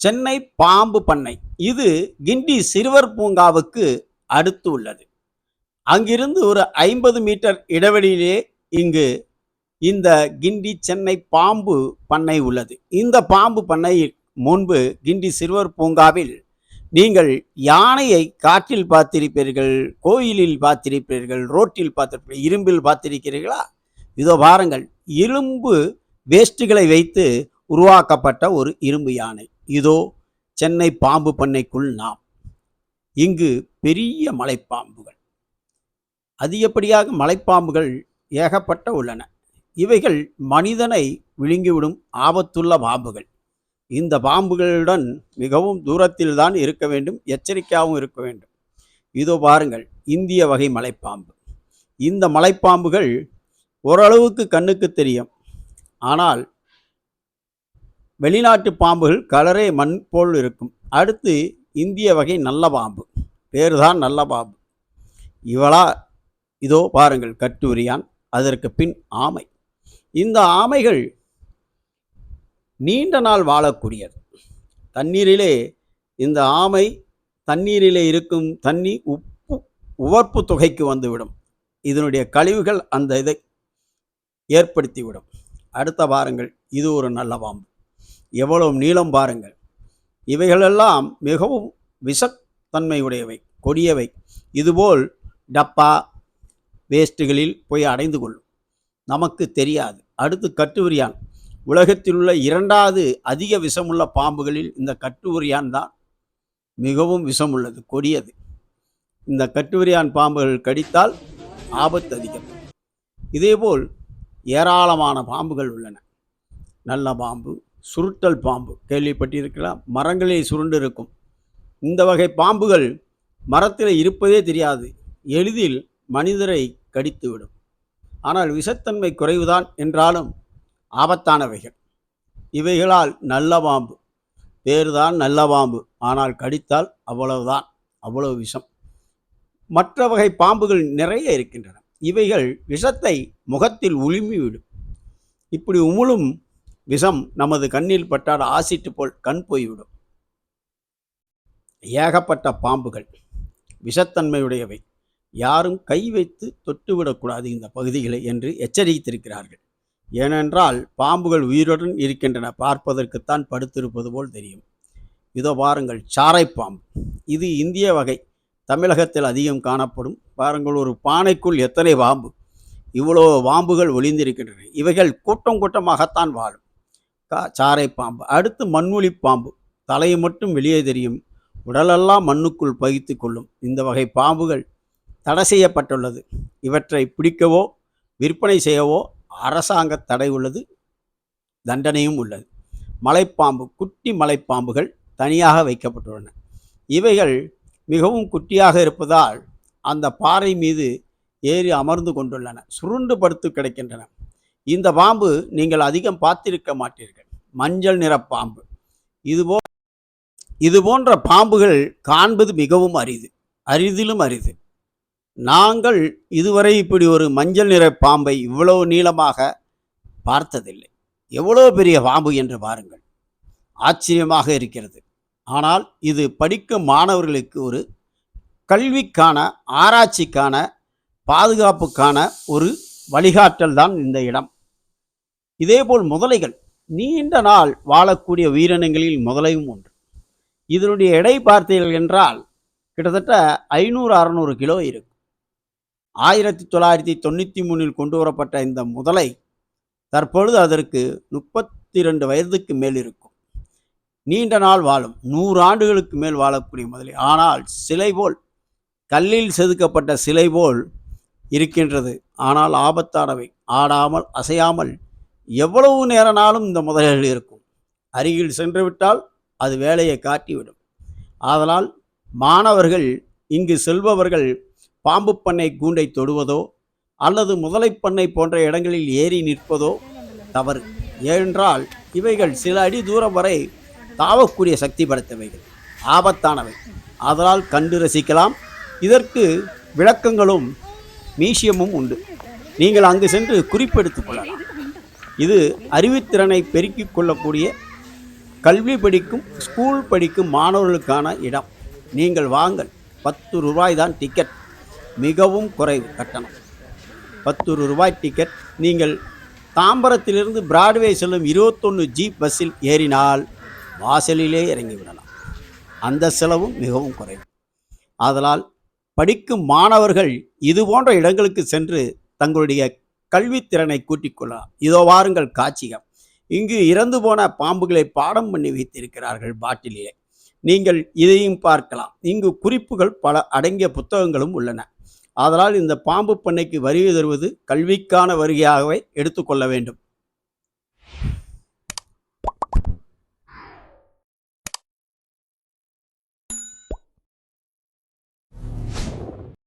சென்னை பாம்பு பண்ணை. இது கிண்டி சிறுவர் பூங்காவுக்கு அடுத்து உள்ளது. அங்கிருந்து ஒரு ஐம்பது மீட்டர் இடைவெளியிலே இங்கு இந்த கிண்டி சென்னை பாம்பு பண்ணை உள்ளது. இந்த பாம்பு பண்ணை முன்பு கிண்டி சிறுவர் பூங்காவில் நீங்கள் யானையை காற்றில் பார்த்திருப்பீர்கள் கோயிலில் பார்த்திருப்பீர்கள் ரோட்டில் பார்த்திருப்பீர்கள் இரும்பில் பார்த்திருக்கிறீர்களா? இதோ பாருங்கள் இரும்பு வேஸ்ட்டுகளை வைத்து உருவாக்கப்பட்ட ஒரு இரும்பு யானை. இதோ சென்னை பாம்பு பண்ணைக்குள் நாம். இங்கு பெரிய மலைப்பாம்புகள். அதிகப்படியாக மலைப்பாம்புகள் ஏகப்பட்ட உள்ளன. இவைகள் மனிதனை விழுங்கிவிடும் ஆபத்துள்ள பாம்புகள். இந்த பாம்புகளுடன் மிகவும் தூரத்தில் தான் இருக்க வேண்டும் எச்சரிக்கையாகவும் இருக்க வேண்டும். இதோ பாருங்கள் இந்திய வகை மலைப்பாம்பு. இந்த மலைப்பாம்புகள் ஓரளவுக்கு கண்ணுக்கு தெரியும். ஆனால் வெளிநாட்டு பாம்புகள் கலரே மண் போல் இருக்கும். அடுத்து இந்திய வகை நல்ல பாம்பு. பேர் தான் நல்ல பாம்பு. இவளா இதோ பாருங்கள் கட்டுரியான். அதற்கு பின் ஆமை. இந்த ஆமைகள் நீண்ட நாள் வாழக்கூடியது. தண்ணீரிலே இந்த ஆமை தண்ணீரிலே இருக்கும் தண்ணி உப்பு உவர்ப்பு தொகைக்கு வந்துவிடும். இதனுடைய கழிவுகள் அந்த இதை ஏற்படுத்திவிடும். அடுத்த பாருங்கள் இது ஒரு நல்ல பாம்பு. எவ்வளவு நீளம் பாருங்கள். இவைகளெல்லாம் மிகவும் விஷத்தன்மையுடையவை கொடியவை. இதுபோல் டப்பா வேஸ்ட்டுகளில் போய் அடைந்து கொள்ளும். நமக்கு தெரியாது. அடுத்து கட்டுவிரியான். உலகத்தில் உள்ள இரண்டாவது அதிக விஷமுள்ள பாம்புகளில் இந்த கட்டுவிரியான் தான் மிகவும் விஷமுள்ளது கொடியது. இந்த கட்டுவிரியான் பாம்புகள் கடித்தால் ஆபத்து அதிகம். இதேபோல் ஏராளமான பாம்புகள் உள்ளன. நல்ல பாம்பு சுருட்டல் பாம்பு. கேள்விப்பட்டிருக்கலாம். மரங்களில் சுருண்டு இருக்கும் இந்த வகை பாம்புகள் மரத்தில் இருப்பதே தெரியாது. எளிதில் மனிதரை கடித்துவிடும். ஆனால் விஷத்தன்மை குறைவுதான் என்றாலும் ஆபத்தானவைகள். இவைகளால் நல்ல பாம்பு. பேருதான் நல்ல பாம்பு. ஆனால் கடித்தால் அவ்வளவுதான். அவ்வளவு விஷம். மற்ற வகை பாம்புகள் நிறைய இருக்கின்றன. இவைகள் விஷத்தை முகத்தில் உளுமிவிடும் இப்படி உமிழும் விஷம் நமது கண்ணில் பட்டால் ஆசிட்டு போல் கண் போய்விடும். ஏகப்பட்ட பாம்புகள் விஷத்தன்மையுடையவை. யாரும் கை வைத்து தொட்டுவிடக்கூடாது இந்த பகுதிகளை என்று எச்சரித்திருக்கிறார்கள். ஏனென்றால் பாம்புகள் உயிருடன் இருக்கின்றன பார்ப்பதற்குத்தான் படுத்திருப்பது போல் தெரியும். இதோ பாருங்கள் சாரைப்பாம்பு இது இந்திய வகை. தமிழகத்தில் அதிகம் காணப்படும். பாருங்கள் ஒரு பானைக்குள் எத்தனை பாம்பு. இவ்வளோ பாம்புகள் ஒளிந்திருக்கின்றன. இவைகள் கூட்டம் கூட்டமாகத்தான் வாழும். கா சாரை பாம்பு. அடுத்து மண்ணுளி பாம்பு. தலையை மட்டும் வெளியே தெரியும். உடலெல்லாம் மண்ணுக்குள் பகித்து கொள்ளும். இந்த வகை பாம்புகள் தடை செய்யப்பட்டுள்ளது. இவற்றை பிடிக்கவோ விற்பனை செய்யவோ அரசாங்க தடை உள்ளது தண்டனையும் உள்ளது. மலைப்பாம்பு குட்டி மலைப்பாம்புகள் தனியாக வைக்கப்பட்டுள்ளன. இவைகள் மிகவும் குட்டியாக இருப்பதால் அந்த பாறை மீது ஏறி அமர்ந்து கொண்டுள்ளன. சுருண்டு படுத்து கிடக்கின்றன. இந்த பாம்பு நீங்கள் அதிகம் பார்த்திருக்க மாட்டீர்கள். மஞ்சள் நிற பாம்பு. இதுபோ இது போன்ற பாம்புகள் காண்பது மிகவும் அரிது. அரிதிலும் அரிது. நாங்கள் இதுவரை இப்படி ஒரு மஞ்சள் நிற பாம்பை இவ்வளவு நீளமாக பார்த்ததில்லை. எவ்வளோ பெரிய பாம்பு என்று பாருங்கள். ஆச்சரியமாக இருக்கிறது. ஆனால் இது படிக்கும் மாணவர்களுக்கு ஒரு கல்விக்கான ஆராய்ச்சிக்கான பாதுகாப்புக்கான ஒரு வழிகாட்டல் தான் இந்த இடம். இதேபோல் முதலைகள் நீண்ட நாள் வாழக்கூடிய உயிரினங்களில் முதலையும் ஒன்று. இதனுடைய எடை பார்த்தீர்கள் என்றால் கிட்டத்தட்ட ஐநூறு அறநூறு கிலோ இருக்கும். ஆயிரத்தி தொள்ளாயிரத்தி தொண்ணூற்றி மூணில் கொண்டு வரப்பட்ட இந்த முதலை தற்பொழுது அதற்கு முப்பத்தி ரெண்டு வயதுக்கு மேல் இருக்கும். நீண்ட நாள் வாழும் நூறு ஆண்டுகளுக்கு மேல் வாழக்கூடிய முதலை. ஆனால் சிலை போல் கல்லில் செதுக்கப்பட்ட சிலை போல் இருக்கின்றது. ஆனால் ஆபத்தானவை. ஆடாமல் அசையாமல் எவ்வளவு நேரனாலும் இந்த முதலைகள் இருக்கும். அருகில் சென்று விட்டால் அது வேலையை காட்டிவிடும். ஆதலால் மாணவர்கள் இங்கு செல்பவர்கள் பாம்பு பண்ணை கூண்டை தொடுவதோ அல்லது முதலைப் பண்ணை போன்ற இடங்களில் ஏறி நிற்பதோ தவறு. ஏனென்றால் இவைகள் சில அடி தூரம் வரை தாவக்கூடிய சக்தி படைத்தவைகள் ஆபத்தானவை. அதனால் கண்டு ரசிக்கலாம். இதற்கு விளக்கங்களும் மியூசியமும் உண்டு. நீங்கள் அங்கு சென்று குறிப்பெடுத்துக் கொள்ளலாம். இது அறிவுத்திறனை பெருக்கிக் கொள்ளக்கூடிய கல்வி படிக்கும் ஸ்கூல் படிக்கும் மாணவர்களுக்கான இடம். நீங்கள் வாங்கள் பத்து ரூபாய் தான் டிக்கெட் மிகவும் குறைவு கட்டணம். பத்து ரூபாய் டிக்கெட் நீங்கள் தாம்பரத்திலிருந்து பிராட்வே செல்லும் இருபத்தொன்று ஜீப் பஸ்ஸில் ஏறினால் வாசலிலே இறங்கிவிடலாம். அந்த செலவும் மிகவும் குறைவு. ஆதலால் படிக்கும் மாணவர்கள் இது போன்ற இடங்களுக்கு சென்று தங்களுடைய கல்வித்திறனை கூட்டிக் கொள்ளலாம் இதோ வாருங்கள் காட்சிகம் இங்கு இறந்து போன பாம்புகளை பாடம் பண்ணி வைத்திருக்கிறார்கள் பாட்டிலிலே நீங்கள் இதையும் பார்க்கலாம். இங்கு குறிப்புகள் பல அடங்கிய புத்தகங்களும் உள்ளன. ஆதலால் இந்த பாம்பு பண்ணைக்கு வருகை தருவது கல்விக்கான வருகையாகவே எடுத்துக்கொள்ள வேண்டும்.